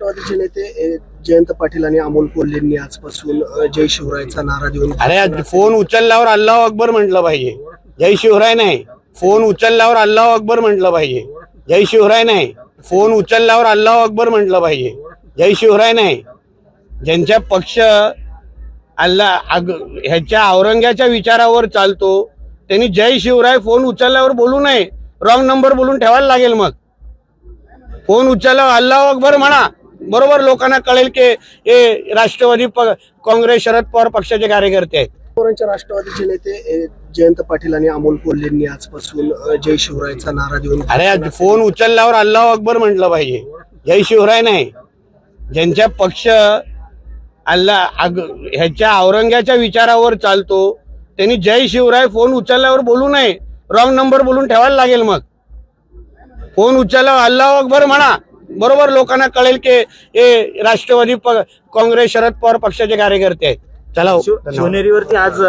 राष्ट्रवादीचे नेते जयंत पाटील आणि अमोल कोल्हेंनी आजपासून जय शिवरायचा नारा देऊन अरे फोन उचलल्यावर अल्लाह अकबर म्हटलं पाहिजे. जय शिवराय नाही. फोन उचलल्यावर अल्लाह अकबर म्हटलं पाहिजे. जय शिवराय नाही. फोन उचलल्यावर अल्लाह अकबर म्हटलं पाहिजे. जय शिवराय नाही. ज्यांच्या पक्ष अल्लाह अग ह्याच्या औरंग्याच्या विचारावर चालतो त्यांनी जय शिवराय फोन उचलल्यावर बोलू नये. रॉंग नंबर बोलून ठेवायला लागेल मग. फोन उचलल्यावर अल्लाह अकबर म्हणा. बरोबर लोकांना कळेल की हे राष्ट्रवादी काँग्रेस शरद पवार पक्षाचे कार्यकर्ते आहेत. राष्ट्रवादीचे नेते जयंत पाटील आणि अमोल कोल्हेंनी आजपासून जय शिवरायचा नारा देऊन अरे आज फोन उचलल्यावर अल्लाह अकबर म्हटलं पाहिजे. जय शिवराय नाही. ज्यांच्या पक्ष अल्लाह अग ह्याच्या औरंग्याच्या विचारावर चालतो त्यांनी जय शिवराय फोन उचलल्यावर बोलू नये. रॉंग नंबर बोलून ठेवायला लागेल मग. फोन उचलल्यावर अल्लाह अकबर म्हणा बरोबर लोकांना कळेल की हे राष्ट्रवादी काँग्रेस शरद पवार पक्षाचे कार्यकर्ते आहेत चला हो. शिवनेरीवरती आज